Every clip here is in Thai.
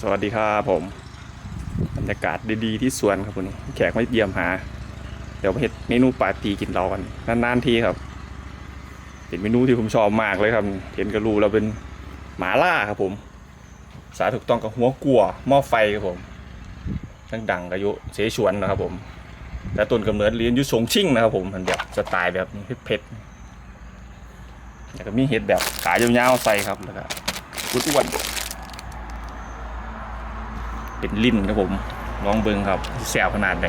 สวัสดีครับผม บรรยากาศดีๆที่สวนครับวันนี้ แขกไมาเยี่ยมหา เดี๋ยวเห็ดเมนูปาร์ตี้กินเรากันนานๆทีครับ เป็นเมนูที่ผมชอบมากเลยครับ เห็นกระรูเราเป็นหมาล่าครับผม สาถูกต้องกับหัวกัวหม้อไฟครับผมทั้งดังกอายุเสฉวนนะครับผม แต่ต้นกำเนิดเรียนยู่ชงชิ่งนะครับผมมันแบบสไตล์แบบเผ็ดๆแล้วก็มีเห็ดแบบขายาวๆใส่ครับแล้วก็อ้วนๆ เป็นลิ้นครับผมลองเบิ้งครับแสบขนาดไหน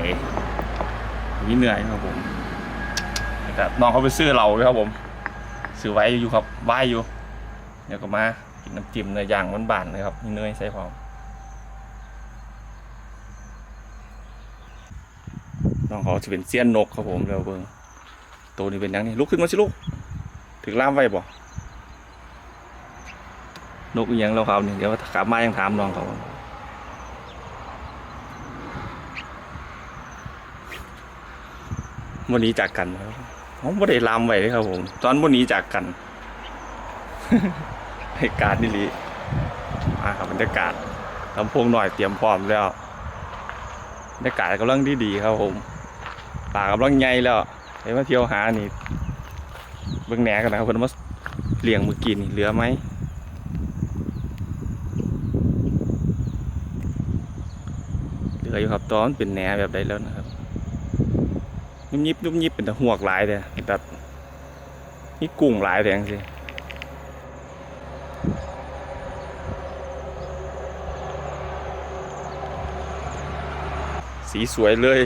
นี่เหนื่อยครับผมแต่น้องเขาไปซื้อเราด้วยครับผมซื้อไว้อยู่ครับไหว้อยู่เดี๋ยวก็มากินน้ำจิ้มเนื้อย่างบานๆเลยครับมีเนยใส่พร้อมน้องเขาจะเป็นเสี้ยนนกครับผมเดี๋ยวเบิ้งตัวนี้เป็นยังนี่ลุกขึ้นมาสิลูกถึงล่ามไว้บ่นกอีหยังเราครับนี่เดี๋ยวกลับมายังถามน้องเขา วันนี้จากกันครับผมไม่ได้ลามไว้เลยครับผม ตอนวันนี้จากกันเหตุการณ์นี่ลีมาครับบรรยากาศลำโพงหน่อยเตรียมพร้อมแล้วบรรยากาศกำลังดีดีๆครับผมป่ากำลังใหญ่แล้วไปมาเที่ยวหานี่เบิ่งแหนกันนะครับเพิ่นมาเลี้ยงเมื่อกี้นี่เหลือไหมเหลืออยู่ครับตอนเป็นแหนแบบใดแล้วนะครับุ่มยิบนุ่มยิบเป็นแต่หวกหลายเลยแต่นี่กุ้งหลายแต่ยังสิสีสวยเลย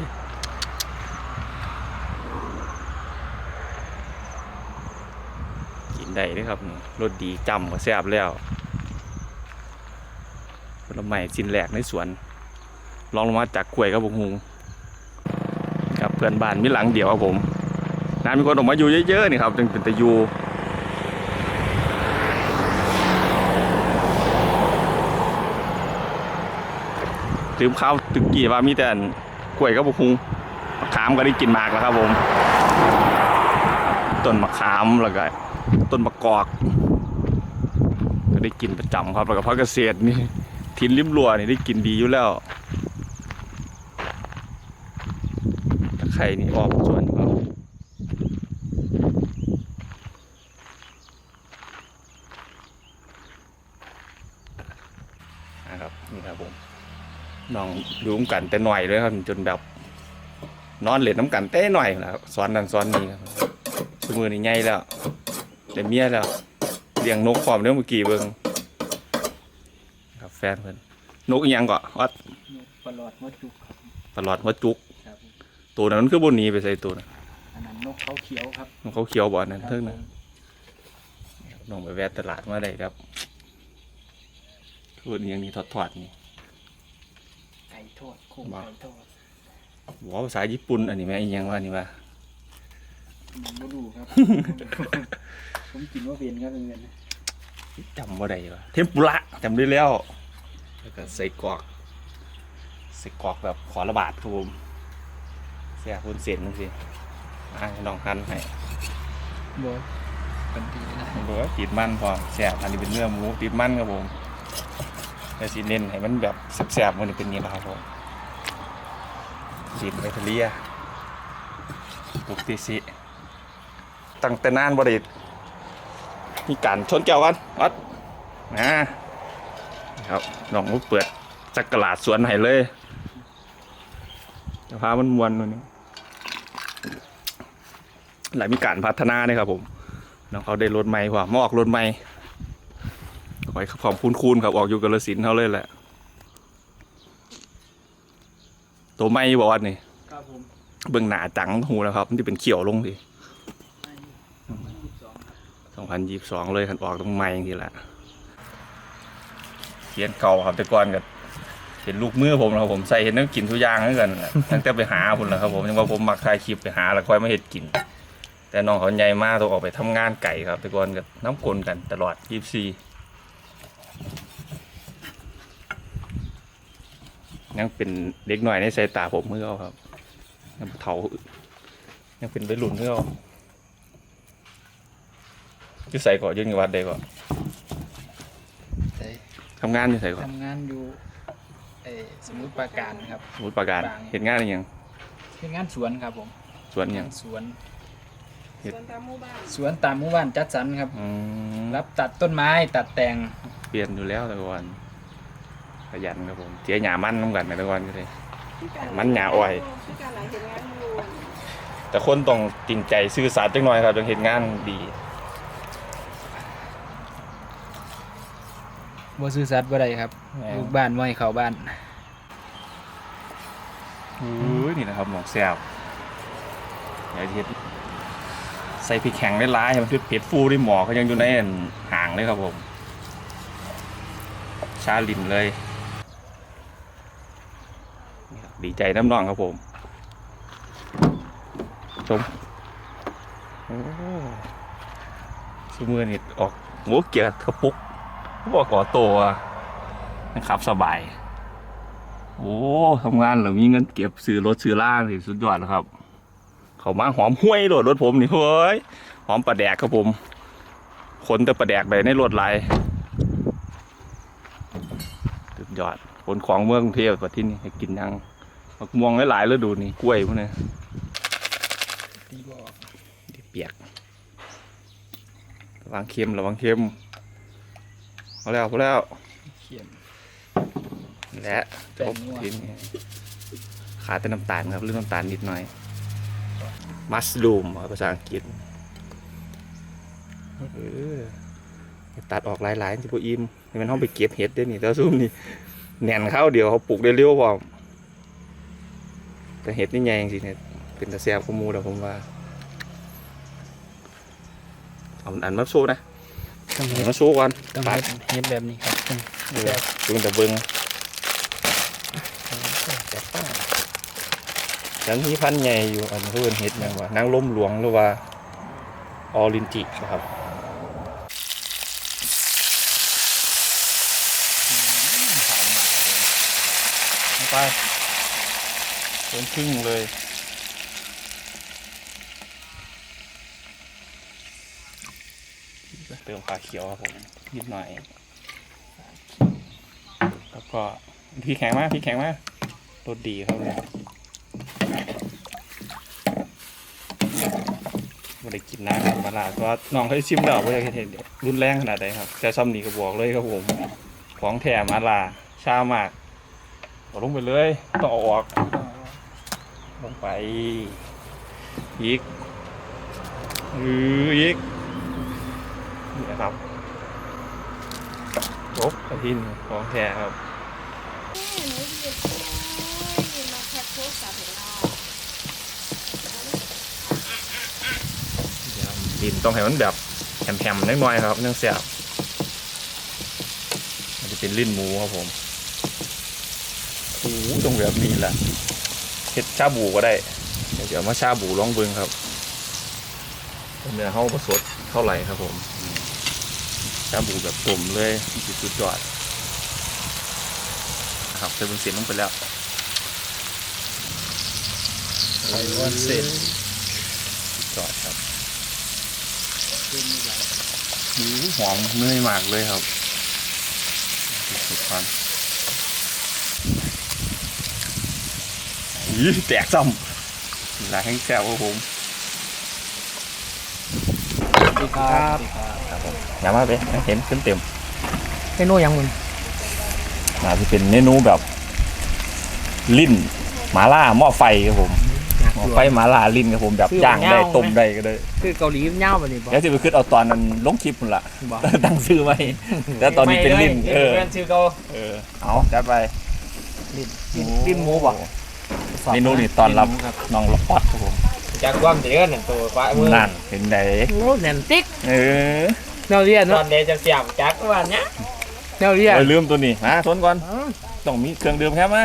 กินได้เลยครับรสดีจำก็แซ่บแล้วผลไม้ชิ้นแรกในสวนลองลงมาจากกล้วยกับบุกฮุง เพื่อนบ้านมีหลังเดียวครับผมน้ำมีคนออกมาอยู่เยอะๆนี่ครับจึงเป็นตะยูลืมข้าวตึกกี้ว่ามีแต่กล้วยกับบุคุงมะขามก็ได้กินมากแล้วครับผมต้นมะขามแล้วก็ต้นมะกอก ก็ได้กินประจำครับแล้วก็พักเกษตรนี่ทินริมรัวนี่ได้กินดีอยู่แล้ว ตะ ไคร่นี่ออกส่วนครับนะครับนี่ครับผมน้องดูน้ำกันแต่หน่อยเลยครับจนแบบ นอนเล่นน้ำกันแต่หน่อยนะครับสอนนั่นสอนนี่ครับสมือนี่ใหญ่แล้วแต่เมียแล้วเลี้ยงนกความเรื่องเมื่อกี้เบิ่งครับแฟนเพิ่นนกอีหยังก็วัดปลอดมดจุกครับตลอดหัวจุกครับ ตัวนั้นมันคือบนหนี้ไปใส่ตัวนั้นอันนั้นนกเขาเขียวครับเขาเขียวบ่อนนั้นครับเท่าผนั้นมน้องไปแวะตลาดมาได้ครับพูดอหยังนี้ทอดๆนี่ไก่ทอดโค้งบ่ไก่ทอดบอกว่าภาษาญี่ปุ่นอันนี้แม่อีหยังว่านี่ว่าผมไม่รู้ครับ ผมกินว่าเป็นครับเงินนะจำว่าได้ว่าเทมปุระจำได้แล้วแล้วก็ใส่กรอกใส่กรอกแบบขอระบาดครับผมเสียคุณเสียนนึงสิอ่าให้ลองหันให้บ่เป็นปีนะดูว่าติดมันพอแสบอันนี้เป็นเนื้อหมูติดมันครับผมแต่สีเน้นให้มันแบบแสบๆมันเป็นนี้นะครับผมสีไปทะเลียตุกติสิตั้งแต่นานบริษมีการชนแก้วกันวัดนะครับน้องมุกเปิดจักรลาดสวนให้เลยจะพามันมวนวันนี้ หลายมีการพัฒนาเนี่ยครับผมน้องเขาได้รถใหม่พอมาออกรถใหม่ขอให้ขอบคุณคูณครับออกอยู่กาลสินธุ์เขาเลยแหละ ตัวไม่บอกว่านี่ครับผมเบื้องหน้าจังหูแล้วครับมันที่เป็นเขียวลงสิให้ยี่สิบสองครับสองพันยี่สิบสองเลยคันออกตรงไม่ทีละเขียนเก่าครับแต่ก่อนกับเป็นลูกมือผมนะครับผมใส่เห็นน้ำกินทุกอย่างเหมือนกันแหละตั้งแต่ไปหาคุณนะครับผมยังว่าผมมักถ่ายคลิปไปหาแล้วค่อยมาเห็ดกิน แต่น้องเขาใหญ่มากต้องออกไปทำงานไก่ครับแต่ก่อนกับน้ำกลนกันตลอดยี่สิบสี่ยังเป็นเด็กหน่อยในสายตาผมเมื่อเอาครับยังบ่เถายังเป็นวัยรุ่นเมื่อเอาอยุ่ใส่ก่อนอยุ่งวัดใดก่อนแต่ทำงานอยู่ใส่ก่อนทำงานอยู่เออสมุทรปราการครับสมุดประการบางเห็นงานอะไรอย่างเป็นงานสวนครับผมสวนอย่างสวน เฮ็ด สวนตามหมู่บ้านสวนตามหมู่บ้านจัดสรรครับ อืมรับตัดต้นไม้ตัดแต่งเปลี่ยนอยู่แล้วแต่ก่อนขยันครับผมเจียหยามันน้ำกันแต่ก่อนก็เลยพี่กรมันหยาอ้อยพี่การหลายเห็นงานหมู่แต่คนต้องจริงใจซื่อสัตย์จังหน่อยครับต้องเห็นงานดีบ่ซื่อสัตย์บ่ได้ครับลูกบ้านบ่ให้เข้าบ้านอุ้ยนี่นะครับหมองแซ่บอย่าเฮ็ด ใส่พริกแข็งได้ร้ายให้มันเผ็ดฟูได้หมอเขายังอยู่ในห่างเลยครับผมชาลินเลยดีใจน้ำนองครับผมชมโอ้สมือนี่ออกหมูเกียร์กระปุกบอกก่อตัวนะครับ สบาย โอ้ทำงานเหรือมีเงินเก็บซื้อรถซื้อล่างสิสุดยอดแล้วครับ เขามาหอมห้วยโหลดรถผมนี่เฮ้ยหอมปลาแดกครับผมคนแต่ปลาแดกไปในรถไหลายสุดยอดคนของเมืองกรุงเทพกว่าที่นี่ให้กินยังมะม่วงหลายๆฤดูนี่กล้วยพวกนี้ตีบ่ออกเปียกระวังเค็มระวังเค็มเอาแล้วเอาแล้วเขียนและจแป้งบนัวทีนี้ขาดแต่น้ำตาลครับเรื่องน้ำตาลนิดหน่อย มัสลูมภาษาอังกฤษเออตัดออกหลายๆจิบอิมให้มันห้องไปเก็บเห็ดได้นี่แต่ซุ่มนี่แหน่นเข้าวเดียวเขาปลูกได้เร็วพร้อมแต่เห็ดนี่ใหญ่จริงๆเนี่ยเป็นตะแซบขมูแล้วผมว่าเอาอันมาโชว์นะต้องเอาเฮ็ดมาโชว์ก่อนต้องตัเฮ็ดดเฮ็ดแบบนี้ครับต้องเออดูแต่เบิ้ง แต่ป้าฉันมีพันธุ์ใหญ่อยู่อันเพื่อนเห็ดหยังว่านางล้มหลวงหรือว่าออรินจินะครับไปเต็มครึ่งเลยเติมขาเขียวครับผมนิดหน่อย แล้วก็พี่แข็งมากพี่แข็งมากรสดีครับเนี่ยไม่ได้ กินนะครับมาลาเพราะว่าน้องเขาชิมแล้วว่าจะเห็นรุนแรงขนาดไหนครับแต่ซ้ำนี่ก็บอกเลยครับผมของแถมมาลาชามากเอาลงไปเลยต้องเอออก ลงไปอีกอืออีกนี่นะครับจบกระทินของแท้ครับ แม่หนูหยิบโอ้ยมาแคปโทรศัพท์เห็นเรา ดินต้องให้มันแบบแผ่มๆน้อยๆครับเนื่องเสียบมันจะเป็นลิ้นหมูครับผมโอ้ตรงแบบนี้แหละเห็ดชาบูก็ได้ เดี๋ยวมาชาบูลองเบิ้งครับเนื้อเขาผสดเท่าไหร่ครับผมชาบูแบบต้มเลยสุดยอดนะครับเธอเป็นเสียงลงไปแล้วไข่อ้วนเสร็จ สุดยอดครับ เป็นไม่ได้หูหอมเนื่อยมากเลยครับสุดความอีแตกซ้ำหลายแห้งแซ่บครับผมสวัสดีครับครับผมอย่ามาไปเห็นเต็มเต็มเมนูยังมึงๆน่าจะเป็นเมนูแบบ ลิ้นหมาล่าหม้อไฟครับผมหม้อ ไฟหมาล่าลิ้นครับผมแบบย่างได้ต้มได้ก็ได้คือเกาหลีเน่าแบบนี้บ่เดี๋ยวจะไปขึ้นเอาตอนนั้นลงคลิปนั่นละบ่ตั้งชื่อไว้แล้วตอนนี้เป็นลิ้นเออเป็นชื่อเกาเออเอาจัดไปลิ้นลิ้นหมูบ่เมนูนี่ตอนรับน้องละปอดครับผมจากความเดือดนั่นตัวฟ้ามือนั่นเป็นไงโอ้แหนมติ๊กเออแนวเรียนตอเนาะนเดยวจะเสียบจากวันเนี้ยแนวเรียนเออลืมตัวนี้มาทนก่อนต้องมีเครื่องดื่มครับมา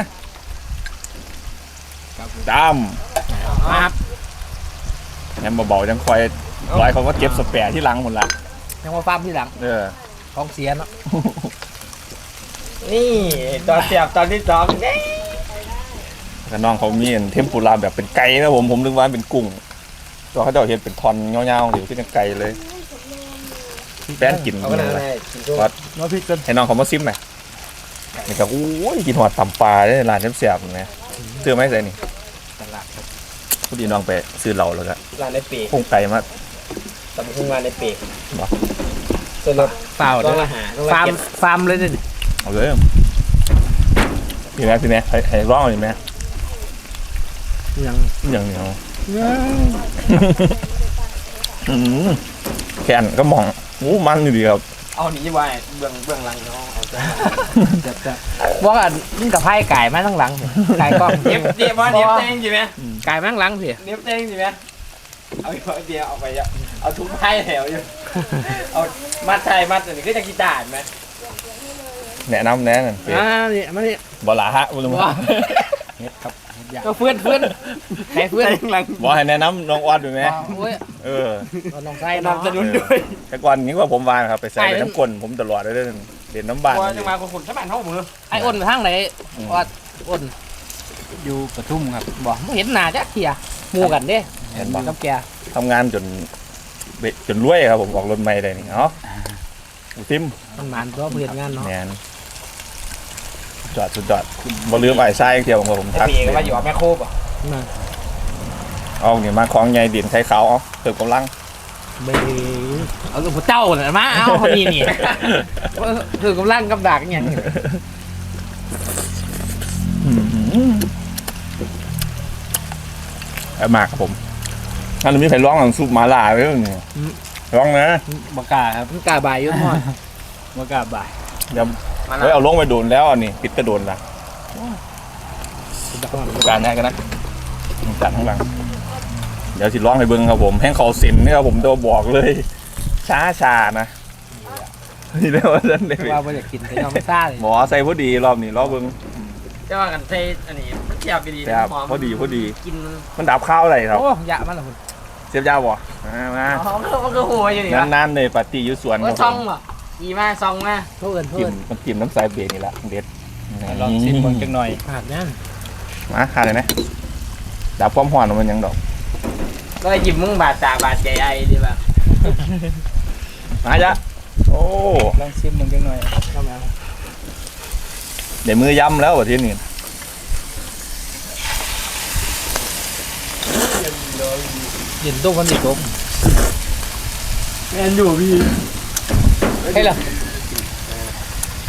ด มาครับำยังเบาๆยังคอยร้อยเขาก็เก็บสเปรย์ที่หลังหมดละยังมาฟาร์มที่หลังเออของเสียเนาะนี่ตอนเสียบตอนที่สองเนี่ยแล้วน้องเขามีเทมปุระแบบเป็นไก่นะผมผมนึกว่าเป็นกุ้งตัวเขาจะเอาเห็นเป็นทอนเงาๆอยู่ที่เป็นไก่เลยแป้นกินเอาก็ได้เลยกินตัววัดน้อยพริกกันให้น้องเขามาซิมหน่อยนี่ก็โอ้ยกินหอดตำปลาได้ร้านเสียบๆนะซื้อไหมใส่นี่ตลาดครับพ อดีน้องไปซื้อเหล้าแล้วก็ร้านในปีกพุ่งไก่มาตำพุงร้านในปีกบ่ส่วนรถเปล่าต้เด้องออาหารต้องฟาร์มเก็บฟาร์มเลยเด้อเอาเลยพี่แม่พี่แม่ให้ให้ร้องหน่อยแม่ยังอย่างเหนียวอืมแขนก็มองหมูมันอยู่ดีครับเอาหนีไว้เบื้องเบื้องหลังเนาะเอาจ้ะจะจะว่ากันนี่กับไพ่ไก่มาทั้งหลังไก่กล้องเนียบเนียบว่าเนียบแตงใช่ไหมไก่มาทั้งหลังพี่เนียบแตงใช่ไหมเอาอีกเดียวเอาไปอะเอาทุกไพ่แถวอยู่เอามัดไทยมัดอันนี้ก็จะกีตาร์ไหมแนะนำแนะนั่นเป๊ะอ่านี่มานี่บลาฮะบุญมาเฮ็ดครับเฮ็ดยากก็เพื่อนเพื่อนไหนเพื่อนหลังบอกให้แนะนำน้องออดด้วยไหมโอ้ยเออเอาน้องไส้นำสนุนด้วยแต่ก่อนนี้ว่าผมวานครับไปใส่ไปน้ำกลนผมตลอดเลยเด้อเด่นน้ำบานว่าจะมาคนคนสมัครเท่ามือไอ้อ้นไปทางไหนว่าอ้น อยู่ปทุมครับบอกไม่เห็นหน้าจักเทียหมู่กันเด้เห็นปะกับแกทำงานจนเบะจนรวยครับผมออกรถใหม่เลยนี่เนาะทิมมันหมานตัวเพื่อนงานเนาะแมนจอดสุดจอดบ่ลืมไอ้ทรายเที่ยวของผมไอ้ทักปีกว่าอยู่กับแม่โคบอะมาเอาเนี่ยมาคล้องใหญ่ดินไทยขาวเอาเติมกำลังเบเอาลูกเจ้าน่ะมาเอาคนนี้นี่คือกำลังกับดักอย่างนี้ไอ้ มากครับผมอันนี้มีใครร้องหลังซุปหมาล่าไว้บ้างเนี่ยร้องนะบกล้าครับกล้าบ่ายอยุ่งหน่อยบกล้าบ่ายเดี๋ยวเฮ้ยเอาลงไปโดนแล้วอันนี้ปิดกระโดนละการแน่กันนะจัดข้างหลัง เดี๋ยวสิร้องให้เบิ้งครับผมแห้งเขาสินนี่ครับผมตัวบอกเลย ช้าชาๆนะนี่ได้ว่าท่านได้ว่าไม่อยากกินแต่ยอมไม่ซ่าเลยหมอใส่พอดีรอบนี้รอบเบิ้งจะว่ากันใส่อันนี้ มันเทียบกันดีแซ่บพอดีพอดี กินมันดับข้าวอะไรครับโอ้ยะมันละเสียบยาวบ่มามาอ๋อมันก็มันก็หัวอยู่นี่นานๆเลยปาร์ตี้อยู่สวนคว่ารับซผองมเหรออีมาซองมาเพื่อนจิ้เพื่อมนมันจิ้มน้ำใสเบรนี่ละเด็ดลองชิมเบิ่งจังหน่อยขาดนั่นมาขาดเลยนะดับความหวานมันยังดอกก็เลยหยิบมึงบาดตาบาดใจไอ้ดีป่ะมาจ้ะโอ้ลองชิมเบิ่งจังหน่อยเข้ามาเดี๋ยวมือย่ำแล้วว่าที่นี่ เย็นตุ้มคนติดตุ้มแมนอยู่พี่ใช่เหรอ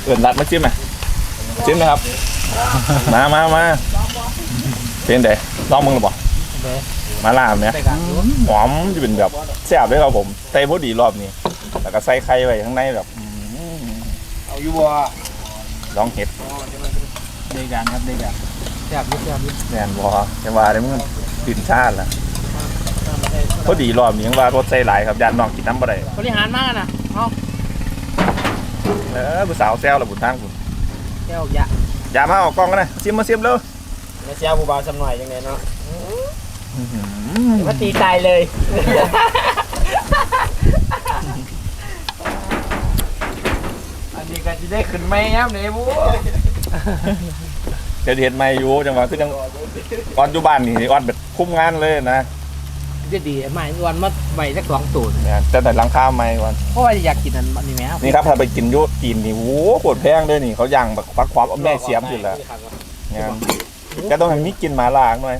เอินรัดมาจิ้มไหมจิ้มนะครับ มามามาเป็นไงลองมึงหรือเปล่าเด้มาลามเนี่ยไปกันอยู่หอมจะเป็นแบบแซ่บด้วยครับผมใส่พอดีรอบนี้ แล้วก็ใส่ไข่ไว้ข้างในแบบอืมเอาอยู่บ่ลองเห็ดได้กันครับได้กันแซ่บยิ่แซ่บยิ่แน่นบอยังว่าได้มึงดินชาติละ พอดีรอบนี้ยังว่ารสใส่หลายครับยานน้องกินน้ำบ่ได้บริหารมากนะเอาเออผู้สาวแซวระบุทางคุณแก้วยะอย่ามาเอากล้องกันนะซิมมาซิมเลยไม่เสียผู้บ่าวสำหน่อยจังไงเนาะมาตีตายเลยอันนี้ก็จะได้ขึ้นไหมครับเนี่ยบูเดี๋ยวเห็นไม่อยู่จังหวะคือจังก่อนอยู่บ้านนี่อ่อนแบบคุ้มงานเลยนะ จะดีไหมวันมาใบสักสองตูนเนี่ยแต่แต่หลังคาไม่ก่อนเพราะว่าอยากกินอันนี้ไหมครับนี่ครับถ้าไปกินอยุกินนี่โอ้โหโคตรแพงเลยนี่เขาย่างแบบฟักความเอาแม่เสียมอยู่แล้วเนี่ยก็ต้องให้มีกินหมาล่างหน่อย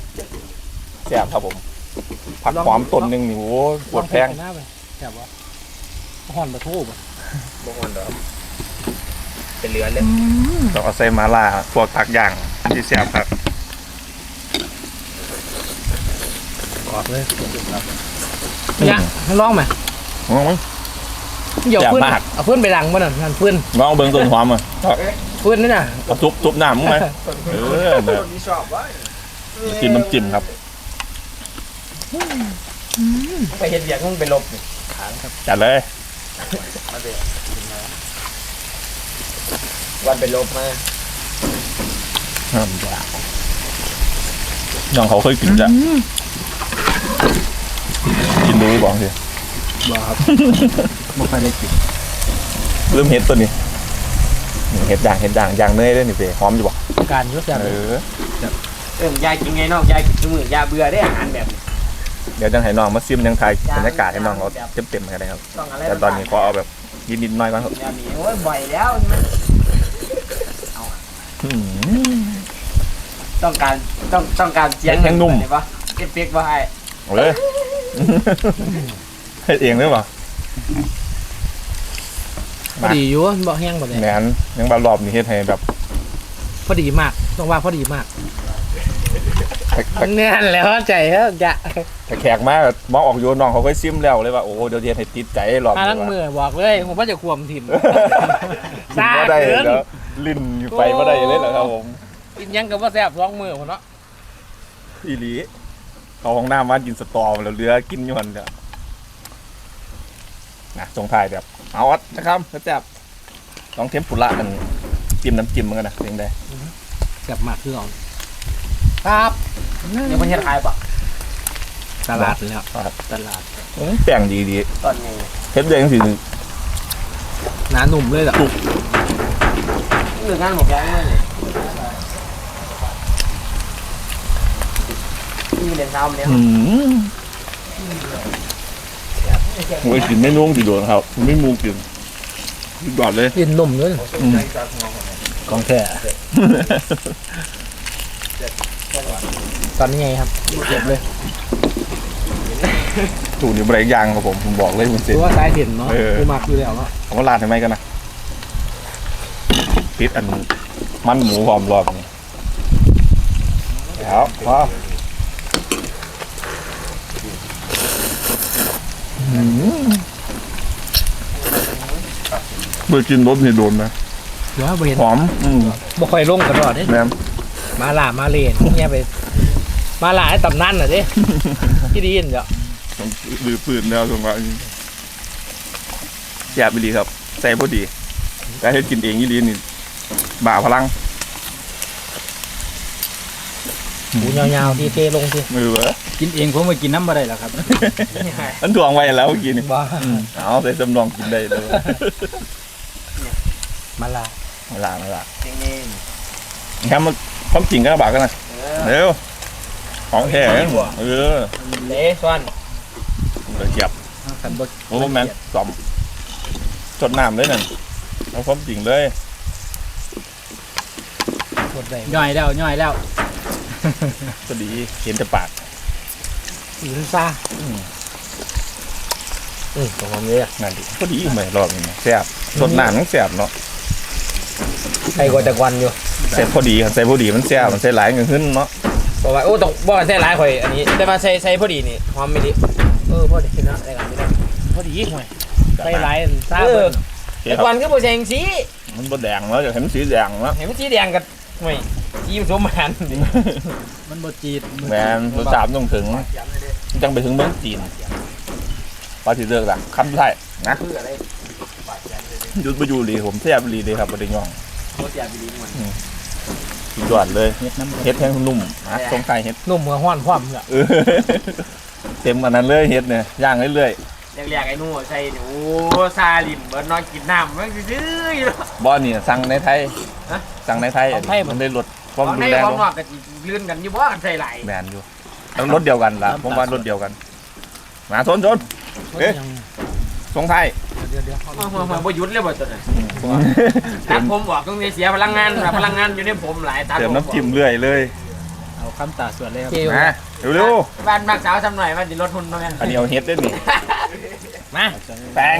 แซ่บครับผมผักหอมต้นหนึ่งนี่โอ้โหโคตรแพงหน้าไปแซ่บวะห่อนปลาทูบบางคนเด้อเป็นเรือนเลยต้องเอาใส่หมาล่าพวกผักย่างที่แซ่บครับ กรอบเลยเนี่ยลองไหมอืมเดี๋ยวแซ่บเพื่อนมากเอาเพื่อนไปดังบ่น่ะนั่นเพื่อนลองเบิ่งต้นหอมอะเพื่อนนี่น่ะเอาทุบทุบน้ำมั้งไหมเออเนี่ยคนที่ชอบว่ากินน้ำจิ้มครับไปเห็นอยากมึงไปลบจัดเลยวันไปลบมาน้องเขาเคยกินจ้ะ กินดูบอกสิบ่ครับบ่ค่อยได้กินเริ่มเห็ดตัวนี้นี่เห็ดด่างเห็ดด่างย่างเนยด้วยนี่เพ่หอมอยู่บ่การยุ่งยากเออ เอิ่มยายกินไงนอกยายกินทุกมื้อยาเบื่อได้อาหารแบบนี้ เดี๋ยวจังให้น้องมาซิมยังไทยบรรยากาศให้น้องเขาเต็มๆกันเลยครับ ต้องอะไรแต่ตอนนี้ขอเอาแบบนิดๆหน้อยก่อนครับยามีโอ้ยบ่อยแล้วนี่มันเอาต้องการต้องต้องการเสียงแข็งนุ่ม เห็ปะเอฟเฟกต์ว่าไอ้ เอาเลย เฮ็ดเองเลยป่ะพอดีอยู่บ่แห้งบ่ได้แหนนยังบารอบนี่เฮ็ดให้แบบพอดีมากต้องว่าพอดีมากแต่แต่แน่นแล้วใจเฮ้ยจะแต่แขกมาแบบมองออกโยนน้องเขาก็ซิมแล้วเลยว่าโอ้เดี๋ยวเฮ็ดให้ติดใจรอบมานี้ทั้งว่ามือบอกเลยผมว่าจะควมถิ่นกินบ่ได้แล้วลิ้นอยู่ไปบ่ได้เลยเหรอครับผมกินยังกับว่าแซ่บร้องมือผมเนาะอีหลี เขาห้องน้ำมากินสตอมาแล้วเหลือกินอยู่หันเดียวนะส่งท้ายแบบเอาอัดนะครับแซ่บลองเทมปุระกันจิ้มน้ำจิ้มมันกันนะเองได้แซ่บมากคือเอาครับเดี๋ยวมันจะทายปะตลาดแล้วครับตลาดอืมแป้งดีดีตอนนี้เฮ็ดได้จังซี่หนาหนุ่มเลยเหรอหนึ่งงานหมดแล้วเลย นี่เรียนเช้ามาแล้วอืมโอ้ยกินไม่นุ่งสิโดนครับ ไม่มูกินกอดเลย กินนมเลยอืมของแท้ตอนนี้ไงครับเก็บเลยถูกนิ้วเบรกยางครับผมผมบอกเลยคุณเซน ตัวสายเห็นเนาะเออ กูมักอยู่แล้วเนาะผมว่าลาดทำไมกันนะปิดอันมันหมูหอมรอบนี่แล้วพอเมื่อกินรสนี่โดนนะเดี๋ยวบ่เห็นหอม อืมบ่ค่อยลงกันรอดเด้แม่นมาล่ามาเลนเนี่ยไป มาล่าให้ตำนานน่ะเด้ที่ดีนเดี๋ยวผมดื้อปืนแล้วสงว่าแย่บไปดีครับใส่พอดีแต่ให้กินเองยี่ลีนี่บ่าพลัง หมูยาวๆที่เทลงที่มือเวะกินเองผมไปกินน้ำมาได้แล้วครับอันถ่วงไว้แล้วเมื่อกี้นี่บ้าเอาใส่สำรองกินได้เลยมาล่ามาละมาละจริงเองครับมันความจริงก็บากกันนะเร็วของแท้เออเละส่วนเดี๋ยวเก็บขันบดโอ้แมนสอมจดน้ำเลยนั่นเอาความจริงเลยบดใส่ย่อยแล้วย่อยแล้ว ก็ดีเห็นแต่ปากสีน้ำซ่าอืมของผมเลยอะนั่นดิก็ดีไหมรอบนี้นะแซ่บสดน้ำต้องแซ่บเนาะใครกว่าจากวันอยู่เสร็จพอดีครับใส่พอดีมันแซ่บมันใส่หลายเงินขึ้นเนาะบอกว่าโอ้ต้องบอกว่าใส่ร้ายข่อยอันนี้แต่มาใส่ใส่พอดีนี่หอมไม่ดีเออพอดีนะได้กันไม่ได้พอดีห่วยใส่ร้ายซ่าเออเฮ็แต่ดวันก็บ่ใส่จังสีมันบดแดงแล้วจะเห็นสีแดงแล้วเห็นมันสีแดงกับห่วย สีผสมหันมันบดจีดแมนรสชาติต้องถึงจังไปถึงเมืองจีนพอสิเลิกละคำไทยนะหยุดไปอยู่ดีผมแซ่บดีเลยครับประเด็นย่องโคตรอยากไปดีมันสุดยอดเลยเฮ็ดน้ำเฮ็ดแห้งนุ่มนะทรงไทยเฮ็ดนุ่มเมื่อห้อนพร้อมเนี่ยเออเต็มอันนั้นเลยเฮ็ดเนี่ยย่างเรื่อยเรียกๆไอ้นู่นใส่เนี่ยโอ้ซาลิมเบิร์นนอนกินน้ำมันซื่อๆอยู่แล้วๆบ่อนี่สั่งในไทยฮะสั่งในไทยอันนี้มันได้ลด ความของรุในนแรงของลงนอกก็สิลื่นกันอยู่บ่กันใส่ไหลแมนอยู่แล้วรถเดียวกันล่ะผมว่ารถเดียวกันมาชนชนเอ๊ะทรงไทยเดี๋ยวเดี๋ยวมามามาบ่หยุดเลยบ่ตัวนั้นตัดผมบอกต้องเสียพลังงานพลังงานอยู่ในผมหลายตัดเติมผมน้ำจิ้มเรื่อยเลยเอาคำตาส่วนเลยครับเกลมาเร็วบ้านมักสาวทำหน่อยมันสิลดทุนตรงนั้นๆอันนี้เอาเฮ็ดได้นี่มาแปง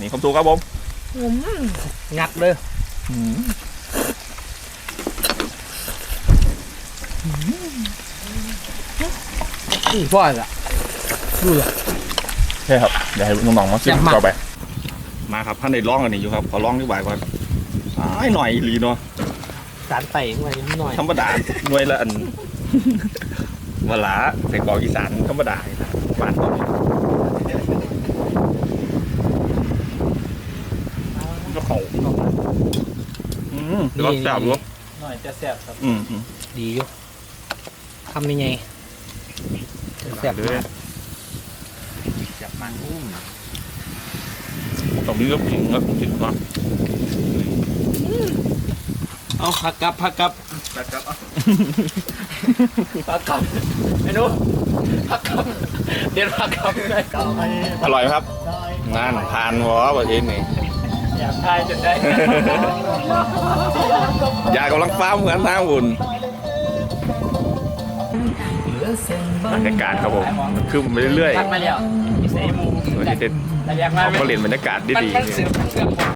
นี่คำตูครับผมงัดเลย อือพ่อละดูละ ใช่ครับ เดี๋ยวให้น้องๆมาซิมแซ่บมากต่อไป มาครับท่านได้ร้องอันนี้อยู่ครับ ขอร้องดีกว่าก่อนอ้ายหน่อยอีหลีเนาะ สารไต่มานิดหน่อยธรรมดาหน่วยละอันเวลาใส่กรอกอีสานธรรมดาบ้านเขาก็เขาอืมแล้วก็แซ่บรู้หน่อยจะแซ่บครับ อืมอืมดีอยู่ทำยังไง แซ่บมากจับมันอุ้มตรงนี้ก็ผิงแล้วผิงก่อนเอาพักกับพักกับพักกับพักกับไอ้หนูพักกับเดี๋ยวพักกับได้กับอร่อยไหมครับนั่นทานหัวประเทศนี้อยากทายจนได้อยากกำลังฟ้าเหมือนทางบุญ บรรยากาศครับผมคือไปเรื่อยตัดมาแล้วใส่หมูๆวันนี้เป็นแต่อยากมาเขาก็เรียนบรรยากาศมันดี มันเสือมันเสือ